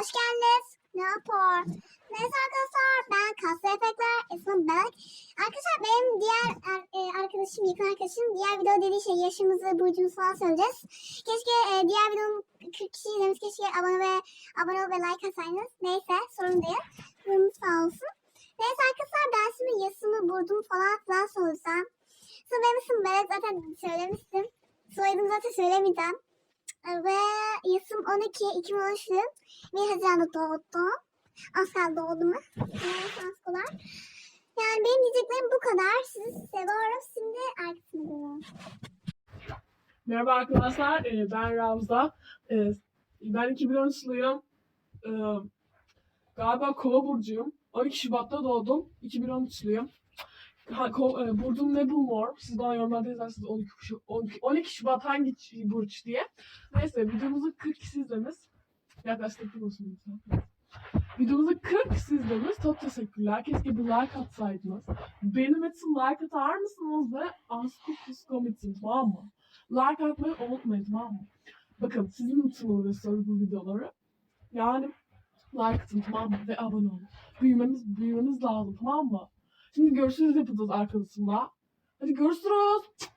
hoş geldiniz. Ne yapar? Neyse arkadaşlar ben Kaslı Efektler ismim Belek. Arkadaşlar benim diğer er- e, arkadaşım, yakın arkadaşım diğer video dediği şey yaşımızı, burcumuzu falan söyleyeceğiz. Keşke e, diğer videom 40 kişi izlemiş. Keşke abone ve abone ol ve like atsaydınız. Neyse sorun değil. Durumumuz sağ olsun. Neyse arkadaşlar ben şimdi yaşımı, burcumu falan filan söylesem. Sonra benim ismim Belek zaten söylemiştim. Soyadımı zaten söylemeyeceğim. Ve yaşım 12, 2013'lü. 1 Haziran'da doğdum. Asla doğdum. Askolar. Yani benim diyeceklerim bu kadar. Sizi seviyorum. Şimdi görüyorum. Merhaba arkadaşlar, ee, ben Ravza. Ee, Ben 2013'lüyüm. Ee, Galiba Kova burcuyum. 12 Şubat'ta doğdum. 2013'lüyüm. Ha, ko- e, burcum ne bulmor? Siz bana yorumlarda yazarsınız 12, Şu- 12, 12 Şubat hangi burç diye. Neyse videomuzu 40 kişi izlemiş. Yaklaştık olsun lütfen. Videomuzu 40 kişi izlemiş. Çok teşekkürler. Keşke bir like atsaydınız. Benim için like atar mısınız ve Asku Kusko için tamam mı? Like atmayı unutmayın tamam mı? Bakın sizin için uğraşıyoruz bu videoları. Yani like atın tamam mı? Ve abone olun. Büyümemiz, büyümemiz lazım tamam mı? Şimdi görüşürüz yapacağız arkadaşımla. Hadi görüşürüz.